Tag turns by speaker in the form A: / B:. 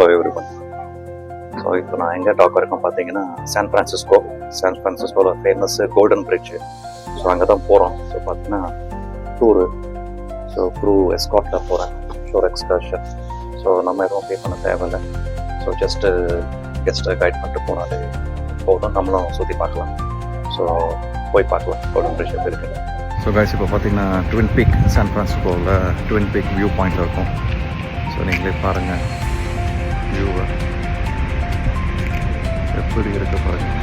A: Hello இருக்கும் so இப்போ நான் எங்கே டாக் இருக்கோம் பார்த்தீங்கன்னா சான் ஃப்ரான்சிஸ்கோ சான் ஃப்ரான்சிஸ்கோவில் ஃபேமஸ் கோல்டன் பிரிட்ஜ் ஸோ அங்கே தான் போகிறோம் ஸோ பார்த்தீங்கன்னா டூரு ஸோ க்ரூ எஸ்காட்டில் போகிறேன் ஷோர் எக்ஸ்கர்ஷன் ஸோ நம்ம எதுவும் பே பண்ண தேவையில்லை. ஸோ ஜஸ்ட்டு கெஸ்ட்டை கைட் பண்ணிட்டு போனாலே போதும். நம்மளும் சுற்றி பார்க்கலாம். ஸோ போய் பார்க்கலாம். கோல்டன் பிரிட்ஜ் எப்படி இருக்குது ஸோ கைஸ் இப்போ பார்த்தீங்கன்னா ட்வின் பீக் சான் ஃப்ரான்சிஸ்கோவில் ட்வின் பீக் வியூ பாயிண்ட் இருக்கும். ஸோ நீங்களே பாருங்கள் வியூவை எப்படி இருக்கு பாருங்க